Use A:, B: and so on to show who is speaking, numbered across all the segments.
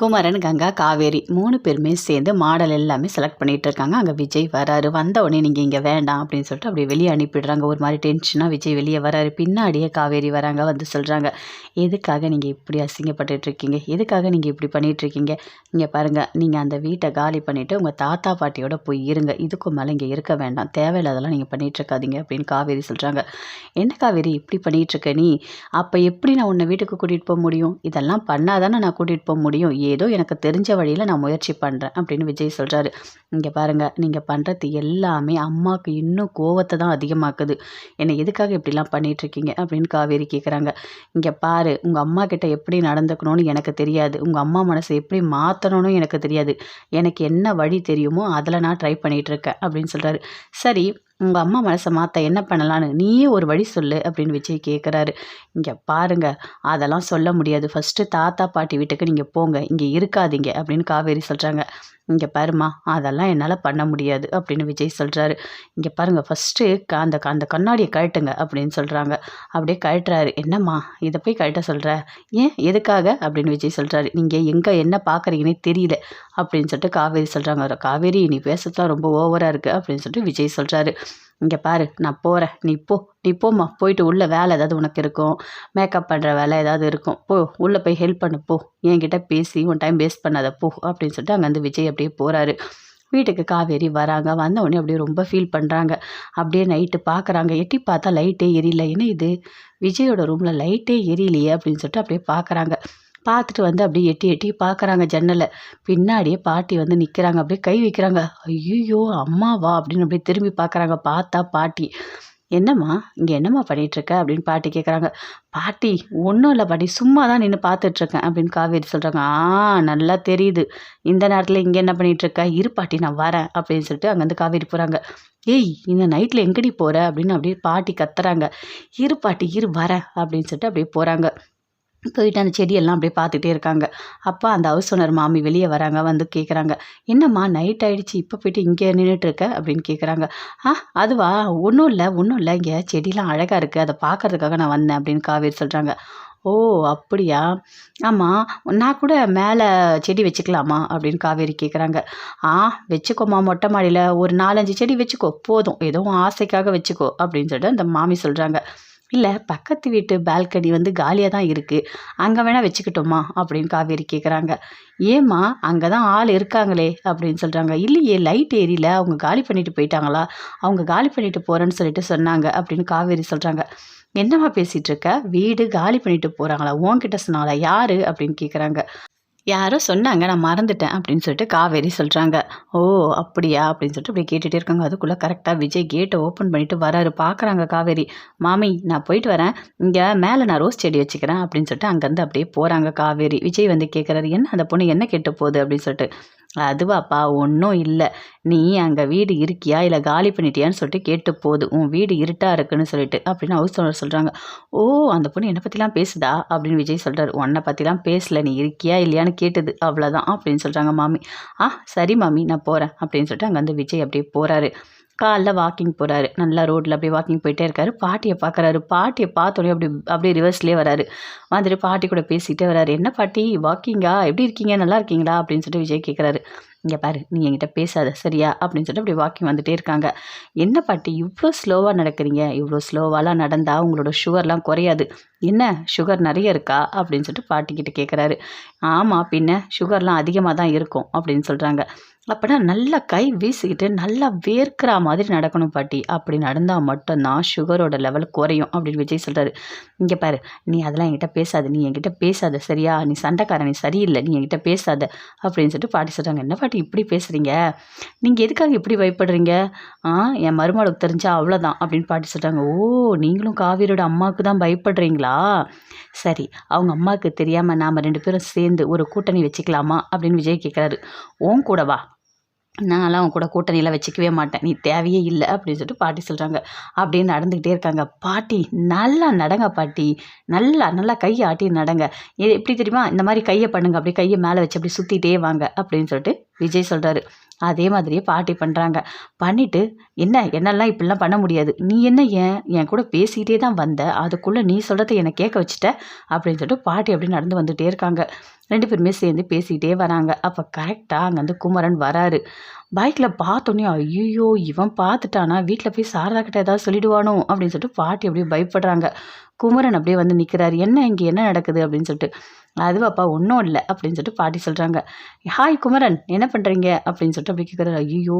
A: குமரன் கங்கா காவேரி மூணு பேருமே சேர்ந்து மாடல் எல்லாமே செலக்ட் பண்ணிகிட்டு இருக்காங்க. அங்கே விஜய் வராரு. வந்த உடனே நீங்கள் இங்கே வேண்டாம் அப்படின்னு சொல்லிட்டு அப்படியே வெளியே அனுப்பிடுறாங்க. ஒரு மாதிரி டென்ஷனாக விஜய் வெளியே வராரு. பின்னாடியே காவேரி வராங்க. வந்து சொல்கிறாங்க எதுக்காக நீங்கள் இப்படி அசிங்கப்பட்டுட்ருக்கீங்க எதுக்காக நீங்கள் இப்படி பண்ணிகிட்ருக்கீங்க இங்கே பாருங்கள் நீங்கள் அந்த வீட்டை காலி பண்ணிவிட்டு உங்கள் தாத்தா பாட்டியோட போய் இருங்க. இதுக்கும் மேலே இங்கே இருக்க வேண்டாம். தேவையில்லாதெல்லாம் நீங்கள் பண்ணிகிட்ருக்காதீங்க அப்படின்னு காவேரி சொல்கிறாங்க என்ன காவேரி? இப்படி பண்ணிகிட்ருக்க நீ? அப்போ எப்படி நான் உன்னை வீட்டுக்கு கூட்டிகிட்டு போக முடியும்? இதெல்லாம் பண்ணாதானே நான் கூட்டிகிட்டு போக முடியும்? ஏதோ எனக்கு தெரிஞ்ச வழியில் நான் முயற்சி பண்ணுறேன் அப்படின்னு விஜய் சொல்கிறாரு இங்கே பாருங்கள் நீங்கள் பண்ணுறது எல்லாமே அம்மாவுக்கு இன்னும் கோவத்தை தான் அதிகமாக்குது. என்னை எதுக்காக இப்படிலாம் பண்ணிகிட்ருக்கீங்க அப்படின்னு காவேரி கேட்குறாங்க இங்கே பாரு உங்கள் அம்மா கிட்ட எப்படி நடந்துக்கணும்னு எனக்கு தெரியாது. உங்கள் அம்மா மனசை எப்படி மாற்றணும்னு எனக்கு தெரியாது. எனக்கு என்ன வழி தெரியுமோ அதில் நான் ட்ரை பண்ணிகிட்ருக்கேன் அப்படின்னு சொல்கிறாரு சரி உங்கள் அம்மா மனசை மாற்ற என்ன பண்ணலான்னு நீயே ஒரு வழி சொல்லு அப்படின்னு விஜய் கேட்குறாரு இங்கே பாருங்க அதெல்லாம் சொல்ல முடியாது. ஃபஸ்ட்டு தாத்தா பாட்டி வீட்டுக்கு நீங்கள் போங்க. இங்கே இருக்காதீங்க அப்படின்னு காவேரி சொல்கிறாங்க இங்கே பாருமா அதெல்லாம் என்னால் பண்ண முடியாது அப்படின்னு விஜய் சொல்கிறாரு இங்கே பாருங்கள் ஃபஸ்ட்டு அந்த அந்த கண்ணாடியை கழட்டுங்க அப்படின்னு சொல்கிறாங்க அப்படியே கழட்டுறாரு. என்னம்மா இதை போய் கழட்ட சொல்கிற ஏன் எதுக்காக? அப்படின்னு விஜய் சொல்கிறாரு நீங்கள் எங்கே என்ன பார்க்குறீங்கன்னே தெரியல அப்படின்னு சொல்லிட்டு காவேரி சொல்கிறாங்க காவேரி நீ பேசுறதுலாம் ரொம்ப ஓவராக இருக்குது அப்படின்னு சொல்லிட்டு விஜய் சொல்கிறாரு இங்கே பாரு நான் போகிறேன் நீ போ. நீ போம்மா. போயிட்டு உள்ளே வேலை ஏதாவது உனக்கு இருக்கும். மேக்கப் பண்ணுற வேலை ஏதாவது இருக்கும். போ. உள்ளே போய் ஹெல்ப் பண்ணு. போ. என்கிட்ட பேசி உன் டைம் வேஸ்ட் பண்ணாத. போ. அப்படின்னு சொல்லிட்டு அங்கேருந்து விஜய் அப்படியே போகிறாரு வீட்டுக்கு காவேரி வராங்க. வந்த உடனே அப்படியே ரொம்ப ஃபீல் பண்ணுறாங்க அப்படியே நைட்டு பார்க்குறாங்க எட்டி பார்த்தா லைட்டே எரியல. என்ன இது? விஜயோட ரூமில் லைட்டே எரியலையே அப்படின்னு சொல்லிட்டு அப்படியே பார்க்குறாங்க பார்த்துட்டு வந்து அப்படியே எட்டி எட்டி பார்க்குறாங்க ஜன்னலை. பின்னாடியே பாட்டி வந்து நிற்கிறாங்க அப்படியே கை வைக்கிறாங்க. ஐயோ அம்மாவா அப்படின்னு அப்படியே திரும்பி பார்க்குறாங்க. பார்த்தா பாட்டி. என்னம்மா இங்கே என்னம்மா பண்ணிகிட்ருக்க அப்படின்னு பாட்டி கேட்குறாங்க பாட்டி ஒன்றும் இல்லை பாட்டி. சும்மா தான் நின்று பார்த்துட்ருக்கேன் அப்படின்னு காவேரி சொல்கிறாங்க ஆ நல்லா தெரியுது. இந்த நேரத்தில் இங்கே என்ன பண்ணிகிட்ருக்க இரு பாட்டி நான் வரேன் அப்படின்னு சொல்லிட்டு அங்கேருந்து காவேரி போகிறாங்க ஏய் இந்த நைட்டில் எங்கடி போகிற அப்படின்னு அப்படியே பாட்டி கத்துறாங்க. இரு பாட்டி இரு வரேன் அப்படின்னு சொல்லிட்டு அப்படியே போகிறாங்க போயிட்டு அந்த செடியெல்லாம் அப்படியே பார்த்துட்டே இருக்காங்க. அப்போ அந்த ஹவுஸ் ஓனர் மாமி வெளியே வராங்க வந்து கேட்குறாங்க என்னம்மா நைட் ஆகிடுச்சு இப்போ போயிட்டு இங்கே நின்றுட்டுருக்க அப்படின்னு கேட்குறாங்க ஆ அதுவா? ஒன்றும் இல்லை ஒன்றும் இல்லை இங்கே செடியெலாம் அழகாக இருக்குது அதை பார்க்குறதுக்காக நான் வந்தேன் அப்படின்னு காவேரி சொல்கிறாங்க ஓ அப்படியா? ஆமாம் நான் கூட மேலே செடி வச்சுக்கலாமா? அப்படின்னு காவேரி கேட்குறாங்க ஆ வச்சுக்கோமா மொட்டை மாடியில் ஒரு நாலஞ்சு செடி வச்சுக்கோ போதும் எதுவும் ஆசைக்காக வச்சுக்கோ அப்படின்னு சொல்லிட்டு அந்த மாமி சொல்கிறாங்க இல்லை பக்கத்து வீட்டு பால்கனி வந்து காலியாக தான் இருக்குது அங்கே வேணால் வச்சுக்கிட்டோமா? அப்படின்னு காவேரி கேட்குறாங்க ஏம்மா அங்கே தான் ஆள் இருக்காங்களே அப்படின்னு சொல்கிறாங்க இல்லையே லைட் ஏரியில் அவங்க காலி பண்ணிட்டு போயிட்டாங்களா? அவங்க காலி பண்ணிட்டு போகிறேன்னு சொல்லிட்டு சொன்னாங்க அப்படின்னு காவேரி சொல்கிறாங்க என்னம்மா பேசிகிட்டு இருக்க? வீடு காலி பண்ணிட்டு போகிறாங்களா உன்கிட்ட சொன்னாங்களா யார்? அப்படின்னு கேட்குறாங்க யாரோ சொன்னாங்க நான் மறந்துட்டேன் அப்படின்னு சொல்லிட்டு காவேரி சொல்கிறாங்க ஓ அப்படியா? அப்படின்னு சொல்லிட்டு அப்படி கேட்டுகிட்டே இருக்காங்க. அதுக்குள்ளே கரெக்டாக விஜய் கேட்டை ஓப்பன் பண்ணிவிட்டு வராரு. பார்க்குறாங்க காவேரி. மாமி நான் போயிட்டு வரேன். இங்கே மேலே நான் ரோஸ் செடி வச்சுக்கிறேன் அப்படின்னு சொல்லிட்டு அங்கேருந்து அப்படியே போகிறாங்க காவேரி. விஜய் வந்து கேட்குறாரு என்ன? அந்த பொண்ணு என்ன கெட்டு போகுது? அப்படின்னு சொல்லிட்டு. அதுவாப்பா ஒன்றும் இல்லை. நீ அங்கே வீடு இருக்கியா? இல்லை காலி பண்ணிட்டியான்னு சொல்லிட்டு கேட்டு போகுது உன் வீடு இருட்டாக இருக்குன்னு சொல்லிட்டு அப்படின்னு ஹவுஸ் ஓனர் சொல்கிறாங்க ஓ அந்த பொண்ணு என்னை பற்றிலாம் பேசுதா? அப்படின்னு விஜய் சொல்கிறார் உன்னை பற்றிலாம் பேசல. நீ இருக்கியா இல்லையான்னு கேட்டது. அவ்வளோதான் அப்படின்னு சொல்கிறாங்க மாமி. ஆ சரி மாமி நான் போகிறேன் அப்படின்னு சொல்லிட்டு அங்கே வந்து விஜய் அப்படியே போகிறாரு காலைல வாக்கிங் போகிறாரு நல்லா ரோட்டில் அப்படியே வாக்கிங் போயிட்டே இருக்காரு. பாட்டியை பார்க்குறாரு பாட்டியை பார்த்தோன்னே அப்படி அப்படியே ரிவர்ஸ்லேயே வராரு. வந்துட்டு பாட்டி கூட பேசிகிட்டே வராரு. என்ன பாட்டி? வாக்கிங்கா எப்படி இருக்கீங்க? நல்லா இருக்கீங்களா? அப்படின்னு சொல்லிட்டு விஜய் கேட்குறாரு இங்கே பாரு நீ என்கிட்ட பேசாத சரியா? அப்படின்னு சொல்லிட்டு அப்படி வாக்கிங் வந்துகிட்டே இருக்காங்க. என்ன பாட்டி இவ்வளோ ஸ்லோவாக நடக்கிறீங்க? இவ்வளோ ஸ்லோவாலாம் நடந்தால் உங்களோட சுகர்லாம் குறையாது. என்ன? சுகர் நிறைய இருக்கா? அப்படின்னு சொல்லிட்டு பாட்டிக்கிட்ட கேட்குறாரு ஆமாம் பின்ன சுகர்லாம் அதிகமாக தான் இருக்கும் அப்படின்னு சொல்கிறாங்க அப்போனா நல்லா கை வீசிக்கிட்டு நல்லா வேர்க்கிற மாதிரி நடக்கணும் பாட்டி. அப்படி நடந்தால் மட்டும்தான் சுகரோட லெவல் குறையும் அப்படின்னு விஜய் சொல்கிறாரு இங்கே பாரு நீ அதெல்லாம் என்கிட்ட பேசாத நீ என்கிட்ட பேசாத சரியா? நீ சண்டைக்காரன் நீ சரியில்லை நீ என்கிட்ட பேசாத அப்படின்னு சொல்லிட்டு பாட்டி சொல்கிறாங்க என்ன பாட்டி இப்படி பேசுகிறீங்க நீங்கள் எதுக்காக இப்படி பயப்படுறீங்க? ஆ என் மருமகளுக்கு தெரிஞ்சா அவ்வளோதான் அப்படின்னு பாட்டி சொல்கிறாங்க ஓ நீங்களும் காவிரியோட அம்மாவுக்கு தான் பயப்படுறீங்களா? சரி அவங்க அம்மாவுக்கு தெரியாமல் நாம் ரெண்டு பேரும் சேர்ந்து ஒரு கூட்டணி வச்சுக்கலாமா அப்படின்னு விஜய் கேட்குறாரு ஓன் கூட வா. நான்லாம் அவன் கூட கூட்டணியில் வச்சுக்கவே மாட்டேன். நீ தேவையே இல்லை அப்படின்னு சொல்லிட்டு பாட்டி சொல்கிறாங்க அப்படியே நடந்துக்கிட்டே இருக்காங்க. பாட்டி நல்லா நடங்க பாட்டி. நல்லா நல்லா கையை ஆட்டி நடங்க. இது எப்படி தெரியுமா? இந்த மாதிரி கையை பண்ணுங்க. அப்படியே கையை மேலே வச்சு அப்படி சுற்றிட்டே வாங்க அப்படின்னு சொல்லிட்டு விஜய் சொல்கிறாரு அதே மாதிரியே பாட்டி பண்ணுறாங்க பண்ணிவிட்டு என்ன என்னெல்லாம் இப்படிலாம் பண்ண முடியாது? நீ என்ன ஏன்? என் கூட பேசிக்கிட்டே தான் வந்த. அதுக்குள்ளே நீ சொல்கிறத என்னை கேட்க வச்சுட்ட? அப்படின்னு சொல்லிட்டு பாட்டி அப்படி நடந்து வந்துகிட்டே இருக்காங்க. ரெண்டு பேருமே சேர்ந்து பேசிக்கிட்டே வராங்க. அப்போ கரெக்டாக அங்கேருந்து குமரன் வராரு. பைக்கில் பார்த்தோன்னே ஐயோ இவன் பார்த்துட்டானா? வீட்டில் போய் சாரதா கிட்ட ஏதாவது சொல்லிடுவானோ? அப்படின்னு சொல்லிட்டு பாட்டி அப்படியே பயப்படுறாங்க. குமரன் அப்படியே வந்து நிற்கிறாரு என்ன இங்கே என்ன நடக்குது? அப்படின்னு சொல்லிட்டு அதுவாப்பா ஒன்றும் இல்லை. அப்படின்னு சொல்லிட்டு பாட்டி சொல்கிறாங்க ஹாய் குமரன் என்ன பண்ணுறீங்க அப்படின்னு சொல்லிட்டு அப்படி கேட்குறாரு ஐயோ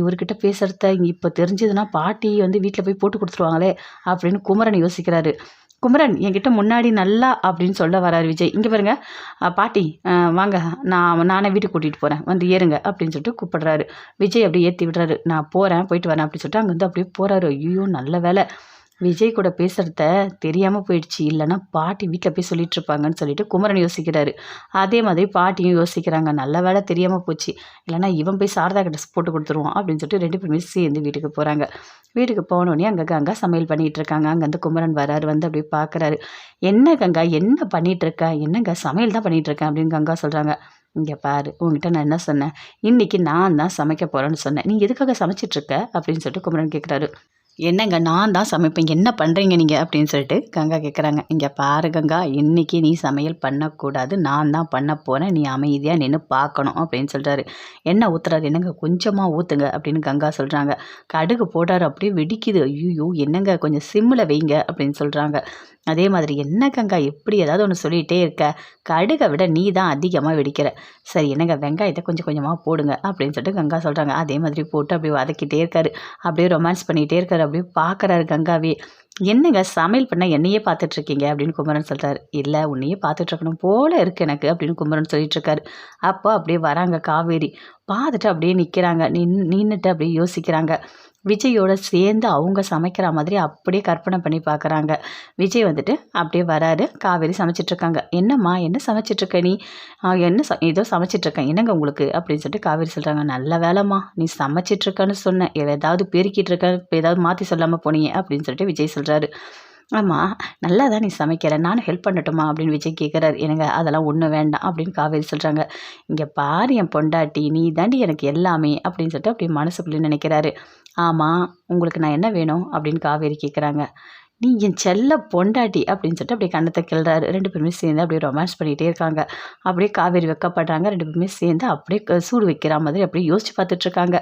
A: இவர்கிட்ட பேசுகிறத இங்கே இப்போ தெரிஞ்சதுன்னா பாட்டி வந்து வீட்டில் போய் போட்டு கொடுத்துருவாங்களே அப்படின்னு குமரன் யோசிக்கிறாரு. குமரன் என்கிட்ட முன்னாடி நல்லா அப்படின்னு சொல்ல வராரு விஜய். இங்கே பாருங்க பாட்டி வாங்க நான் நானே வீட்டுக்கு கூட்டிகிட்டு போகிறேன் வந்து ஏறுங்க அப்படின்னு சொல்லிட்டு கூப்பிடுறாரு. விஜய் அப்படியே ஏற்றி விடுறாரு. நான் போகிறேன் போயிட்டு வரேன் அப்படின்னு சொல்லிட்டு அங்கே வந்து அப்படியே போகிறாரு ஐயோ நல்ல வேலை. விஜய் கூட பேசுகிறத தெரியாமல் போயிடுச்சு. இல்லைன்னா பாட்டி வீட்டில் போய் சொல்லிட்டு இருப்பாங்கன்னு சொல்லிட்டு குமரன் யோசிக்கிறாரு. அதே மாதிரி பாட்டியும் யோசிக்கிறாங்க. நல்ல வேலை தெரியாமல் போச்சு. இல்லைனா இவன் போய் சாரதா கிட்ட போட்டு கொடுத்துருவான் அப்படின்னு சொல்லிட்டு ரெண்டு பேருமே சேர்ந்து வீட்டுக்கு போகிறாங்க வீட்டுக்கு போனோடனே அங்கே கங்கா சமையல் பண்ணிகிட்டு இருக்காங்க. அங்கேருந்து குமரன் வராரு. வந்து அப்படியே பார்க்குறாரு என்ன கங்கா? என்ன பண்ணிகிட்டு இருக்க? என்னங்க சமையல் தான் பண்ணிகிட்டு இருக்கேன் அப்படின்னு கங்கா சொல்கிறாங்க இங்கே பாரு உங்ககிட்ட நான் என்ன சொன்னேன்? இன்றைக்கி நான் தான் சமைக்க போகிறேன்னு சொன்னேன். நீ எதுக்காக சமைச்சிட்ருக்க அப்படின்னு சொல்லிட்டு குமரன் கேட்குறாரு என்னங்க நான் தான் சமைப்பேன். என்ன பண்ணுறீங்க நீங்கள் அப்படின்னு சொல்லிட்டு கங்கா கேட்குறாங்க இங்கே பாரு கங்கா இன்றைக்கி நீ சமையல் பண்ணக்கூடாது. நான் தான் பண்ண போகிறேன் நீ அமைதியாக நின்று பார்க்கணும் அப்படின்னு சொல்கிறாரு என்ன ஊற்றுறாரு என்னங்க கொஞ்சமாக ஊற்றுங்க அப்படின்னு கங்கா சொல்கிறாங்க கடுகு போட்டார் அப்படியே வெடிக்குது. ஐயோ என்னங்க கொஞ்சம் சிம்மில் வைங்க அப்படின்னு சொல்கிறாங்க அதே மாதிரி என்ன கங்கா எப்படி ஏதாவது ஒன்று சொல்லிகிட்டே இருக்க? கடுகை விட நீ தான் அதிகமாக வெடிக்கிற. சரி என்னங்க வெங்காயத்தை கொஞ்சம் கொஞ்சமாக போடுங்க அப்படின்னு சொல்லிட்டு கங்கா சொல்கிறாங்க அதே மாதிரி போட்டு அப்படியே வதக்கிட்டே இருக்காரு. அப்படியே ரொமான்ஸ் பண்ணிகிட்டே இருக்காரு. அப்படியே பார்க்குறாரு கங்காவே. என்னங்க சமையல் பண்ண என்னையே பார்த்துட்ருக்கீங்க? அப்படின்னு குமரன் சொல்கிறார் இல்லை உன்னையே பார்த்துட்ருக்கணும் போல இருக்கு எனக்கு அப்படின்னு குமரன் சொல்லிட்டுருக்காரு அப்போ அப்படியே வராங்க காவேரி. பார்த்துட்டு அப்படியே நிற்கிறாங்க நின் நின்றுட்டு அப்படியே யோசிக்கிறாங்க. விஜயோட சேர்ந்து அவங்க சமைக்கிற மாதிரி அப்படியே கற்பனை பண்ணி பார்க்குறாங்க விஜய் வந்துட்டு அப்படியே வராரு. காவேரி சமைச்சிட்ருக்காங்க. என்னம்மா என்ன சமைச்சிட்ருக்க நீ? என்ன ச ஏதோ சமைச்சிட்ருக்கேன் என்னங்க உங்களுக்கு? அப்படின்னு சொல்லிட்டு காவேரி சொல்கிறாங்க நல்ல வேலைம்மா. நீ சமைச்சிட்ருக்கன்னு சொன்னேன் ஏதாவது பெருக்கிட்டு இருக்க ஏதாவது மாற்றி சொல்லாமல் போனீங்க அப்படின்னு சொல்லிட்டு விஜய் சொல்கிறாரு ஆமாம் நல்லா தான் நீ சமைக்கிற? நானும் ஹெல்ப் பண்ணட்டுமா? அப்படின்னு விஜய் கேட்குறாரு எனக்கு அதெல்லாம் ஒன்றும் வேண்டாம். அப்படின்னு காவேரி சொல்கிறாங்க இங்கே பாரு என் பொண்டாட்டி. நீ தாண்டி எனக்கு எல்லாமே. அப்படின்னு சொல்லிட்டு அப்படி மனசுக்குள்ளே நினைக்கிறாரு. ஆமாம் உங்களுக்கு நான் என்ன வேணும்? அப்படின்னு காவேரி கேட்குறாங்க நீ என் செல்ல பொண்டாட்டி அப்படின்னு சொல்லிட்டு அப்படியே கண்ணத்தை கிள்றாரு. ரெண்டு பேருமே சேர்ந்து அப்படியே ரொமான்ஸ் பண்ணிகிட்டே இருக்காங்க. அப்படியே காவேரி வைக்கப்படுறாங்க. ரெண்டு பேருமே சேர்ந்து அப்படியே சூடு வைக்கிற மாதிரி அப்படியே யோசிச்சு பார்த்துட்ருக்காங்க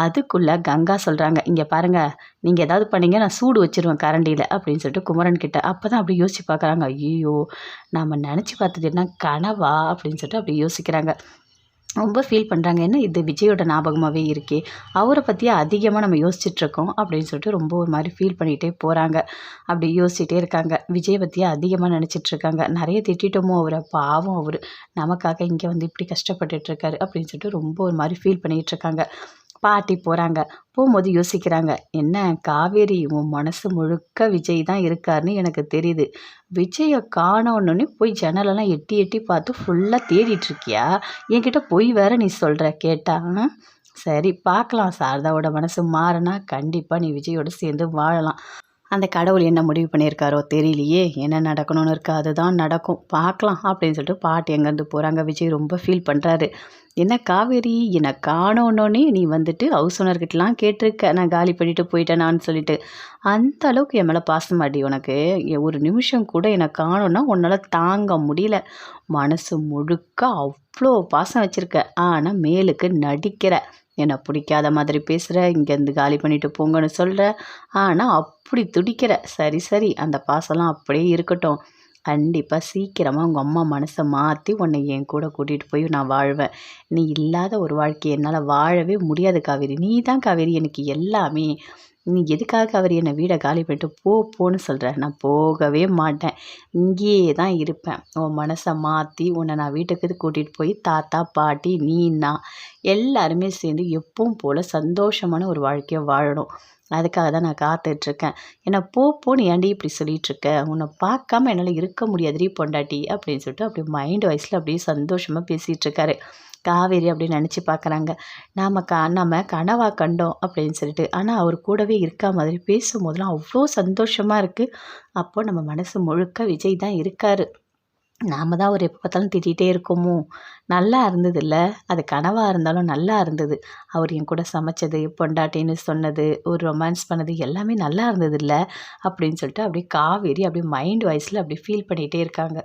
A: அதுக்குள்ளே கங்கா சொல்கிறாங்க இங்கே பாருங்கள் நீங்கள் ஏதாவது பண்ணீங்க நான் சூடு வச்சுருவேன் கரண்டியில் அப்படின்னு சொல்லிட்டு குமரன் கிட்ட அப்போ தான் அப்படி யோசிச்சு பார்க்குறாங்க. ஐயோ நம்ம நினச்சி பார்த்தது என்ன கனவா? அப்படின்னு சொல்லிட்டு அப்படி யோசிக்கிறாங்க. ரொம்ப ஃபீல் பண்ணுறாங்க என்ன இது விஜயோட ஞாபகமாகவே இருக்கே. அவரை பற்றியே அதிகமாக நம்ம யோசிச்சுட்ருக்கோம் அப்படின்னு சொல்லிட்டு ரொம்ப ஒரு மாதிரி ஃபீல் பண்ணிகிட்டே போகிறாங்க அப்படி யோசிச்சுட்டே இருக்காங்க. விஜய் பற்றியே அதிகமாக நினச்சிட்ருக்காங்க. நிறைய திட்டமோ அவரை. பாவம் அவர். நமக்காக இங்கே வந்து இப்படி கஷ்டப்பட்டுட்ருக்காரு அப்படின்னு சொல்லிட்டு ரொம்ப ஒரு மாதிரி ஃபீல் பண்ணிகிட்ருக்காங்க பாட்டி போகிறாங்க போகும்போது யோசிக்கிறாங்க என்ன காவேரி உன் மனசு முழுக்க விஜய் தான் இருக்காருன்னு எனக்கு தெரியுது. விஜயை காணோன்னு போய் ஜன்னலெல்லாம் எட்டி எட்டி பார்த்து ஃபுல்லாக தேடிட்டுருக்கியா என்கிட்ட போய் வேற நீ சொல்கிற கேட்டா. சரி பார்க்கலாம். சாரதாவோட மனசு மாறினா கண்டிப்பாக நீ விஜயோடு சேர்ந்து வாழலாம். அந்த கடவுள் என்ன முடிவு பண்ணியிருக்காரோ தெரியலையே. என்ன நடக்கணும்னு இருக்கா அதுதான் நடக்கும். பார்க்கலாம் அப்படின்னு சொல்லிட்டு பாட்டு எங்கேருந்து போகிறாங்க விஜய் ரொம்ப ஃபீல் பண்ணுறாரு என்ன காவேரி என்னை காணோன்னே நீ வந்துட்டு ஹவுஸ் ஓனர்கிட்டலாம் கேட்டிருக்க நான் காலி பண்ணிட்டு போயிட்டேனான்னு சொல்லிட்டு. அந்த அளவுக்கு என் மேலே பாசமாடி உனக்கு. ஒரு நிமிஷம் கூட என்னை காணோன்னா உன்னால் தாங்க முடியல. மனசு முழுக்க அவ்வளோ பாசம் வச்சுருக்க. ஆனால் மேலுக்கு நடிக்கிற என்னை பிடிக்காத மாதிரி பேசுகிற இங்கேருந்து காலி பண்ணிட்டு போங்கன்னு சொல்கிற ஆனால் அப்படி துடிக்கிற. சரி சரி அந்த பாசம்லாம் அப்படியே இருக்கட்டும். கண்டிப்பாக சீக்கிரமாக உங்கள் அம்மா மனசை மாற்றி உன்னை என் கூட கூட்டிகிட்டு போய் நான் வாழ்வேன். நீ இல்லாத ஒரு வாழ்க்கையை என்னால் வாழவே முடியாது காவேரி. நீ தான் காவேரி எனக்கு எல்லாமே. நீ எதுக்காக அவர் என்னை வீடை காலி பண்ணிட்டு போ போன்னு சொல்கிற நான் போகவே மாட்டேன். இங்கேயே தான் இருப்பேன். உன் மனசை மாற்றி உன்னை நான் வீட்டுக்கு கூட்டிகிட்டு போய் தாத்தா பாட்டி நீ நான் எல்லாருமே சேர்ந்து எப்பவும் போல் சந்தோஷமான ஒரு வாழ்க்கையை வாழணும். அதுக்காக தான் நான் காத்துட்ருக்கேன். என்னை போ போன்னு ஏன்டி இப்படி சொல்லிகிட்ருக்க உன்னை பார்க்காம என்னால் இருக்க முடியாதுடி பொண்டாட்டி அப்படின்னு சொல்லிட்டு அப்படியே மைண்ட் வயசில் அப்படியே சந்தோஷமாக பேசிகிட்ருக்காரு காவேரி அப்படின்னு நினச்சி பார்க்குறாங்க. நாம் க நம்ம கனவாக கண்டோம் அப்படின்னு சொல்லிட்டு. ஆனால் அவர் கூடவே இருக்கா மாதிரி பேசும்போதெல்லாம் அவ்வளோ சந்தோஷமாக இருக்குது அப்போது நம்ம மனசு முழுக்க விஜய் தான் இருக்கார். நாம் தான் அவர் எப்போ பார்த்தாலும் திட்டிகிட்டே இருக்கோமோ. நல்லா இருந்தது இல்லை அது கனவாக இருந்தாலும் நல்லா இருந்தது. அவர் என் கூட சமைச்சது பொண்டாட்டின்னு சொன்னது ஒரு ரொமான்ஸ் பண்ணது எல்லாமே நல்லா இருந்தது இல்லை அப்படின்னு சொல்லிட்டு அப்படியே காவேரி அப்படியே மைண்ட் வாய்ஸில் அப்படியே ஃபீல் பண்ணிகிட்டே இருக்காங்க.